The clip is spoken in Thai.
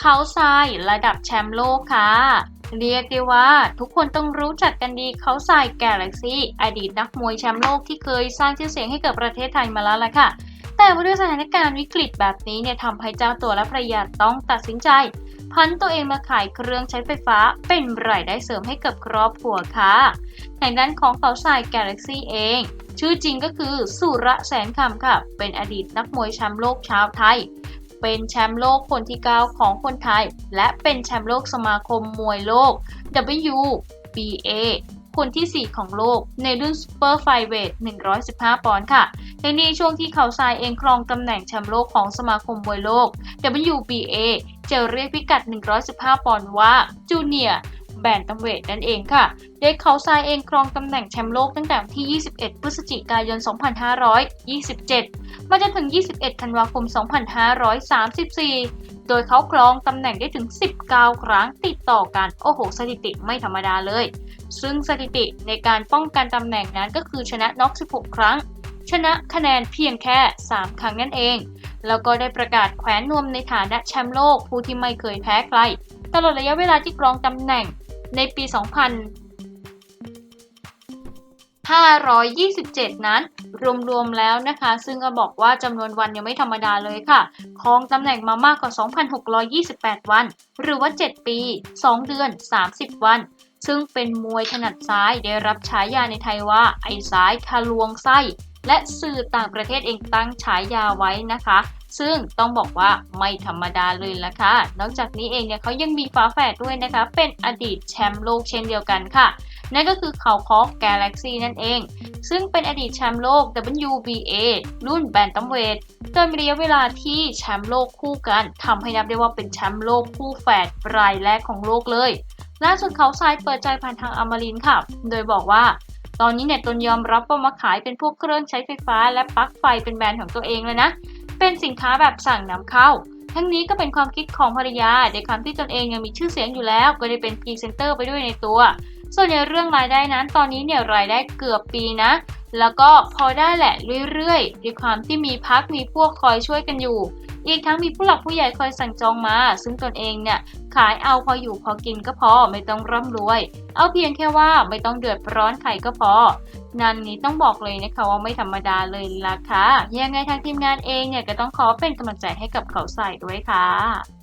เขาทรายระดับแชมป์โลกค่ะ เรียกได้ว่าทุกคนต้องรู้จักกันดีเขาทรายแกลเล็กซี่อดีตนักมวยแชมป์โลกที่เคยสร้างชื่อเสียงให้กับประเทศไทยมาแล้วล่ะค่ะ แต่ว่าด้วยสถานการณ์วิกฤตแบบนี้เนี่ยทำให้เจ้าตัวและภรรยาต้องตัดสินใจ พันตัวเองมาขายเครื่องใช้ไฟฟ้าเป็นรายได้เสริมให้กับครอบครัวค่ะทางด้านของเขาทรายแกลเล็กซี่เองชื่อจริงก็คือสุระแสนคำค่ะ เป็นอดีตนักมวยแชมป์โลกชาวไทย เป็นแชมป์โลกคนที่ 9 ของคนไทย และเป็นแชมป์โลกสมาคมมวยโลก WBA คนที่ 4 ของโลกในรุ่นซูเปอร์ไฟเวท 115 ปอนด์ค่ะ ในนี้ช่วงที่เขาทรายเองครองตำแหน่งแชมป์โลกของสมาคมมวยโลก WBA จะเรียกพิกัด 115 ปอนด์ว่าจูเนียร์ แบนตัมเวทนั่นเองค่ะ โดยเขาทรายเองครองตำแหน่งแชมป์โลกตั้งแต่วันที่ 21 พฤศจิกายน 2527 มาจนถึง 21 ธันวาคม 2534โดยเขาครองตำแหน่งได้ถึง 19 ครั้งติดต่อกัน โอ้โห สถิติไม่ธรรมดาเลย ซึ่งสถิติในการป้องกันตำแหน่งนั้นก็คือชนะน็อก 16 ครั้ง ชนะคะแนนเพียงแค่ 3 ครั้งนั่นเอง แล้วก็ได้ประกาศแขวนนวมในฐานะแชมป์โลกผู้ที่ไม่เคยแพ้ใคร ตลอดระยะเวลาที่ครองตำแหน่ง ในปี 2527 นั้น รวมๆแล้วนะคะ ซึ่งก็บอกว่าจำนวนวันยังไม่ธรรมดาเลยค่ะครองตำแหน่งมามากกว่า 2,628 วัน หรือว่า 7 ปี 2 เดือน 30 วันซึ่งเป็นมวยถนัดซ้ายได้รับฉายาในไทยว่า ไอ้ซ้ายทะลวงไส้ และสื่อต่างประเทศเองตั้งฉายาไว้นะคะ ซึ่งต้องบอกว่าไม่ธรรมดาเลยละค่ะ นอกจากนี้เองเนี่ยเขายังมีฝาแฝดด้วยนะคะ เป็นอดีตแชมป์โลกเช่นเดียวกันค่ะ นั่นก็คือเขาคอกกาแล็กซี่นั่นเอง ซึ่งเป็นอดีตแชมป์โลก WBA รุ่นแบนตัมเวทโดยมีระยะเวลาที่แชมป์โลกคู่กันทำให้นับได้ว่าเป็นแชมป์โลกคู่แฝดรายแรกของโลกเลยล่าสุดเขาทรายเปิดใจผ่านทางอมรินค่ะ โดยบอกว่า ตอนนี้เนี่ยตนยอมรับว่ามาขายเป็นพวกเครื่องใช้ไฟฟ้าและปลั๊กไฟเป็นแบรนด์ของตัวเองเลยนะ เป็นสินค้าแบบสั่งนำเข้า ทั้งนี้ก็เป็นความคิดของภรรยาในคำที่ตนเองยังมีชื่อเสียงอยู่แล้ว ก็ได้เป็นพรีเซนเตอร์ไปด้วยในตัว ส่วนในเรื่องรายได้นั้น ตอนนี้เนี่ยรายได้เกือบปีนะ แล้วก็พอได้แหละเรื่อยๆด้วยความที่มีพักมีพวกคอยช่วยกันอยู่ อีกทั้งมีผู้หลักผู้ใหญ่คอยสั่งจองมา ซึ่งตนเองเนี่ยขายเอาพออยู่พอกินก็พอไม่ต้องร่ำรวย เอาเพียงแค่ว่าไม่ต้องเดือดร้อนใครก็พอนันนี้ต้องบอกเลยนะคะว่าไม่ธรรมดาเลยล่ะค่ะยังไงทางทีมงานเองเนี่ยก็ต้องขอเป็นกำลังใจให้กับเขาใส่ด้วยค่ะ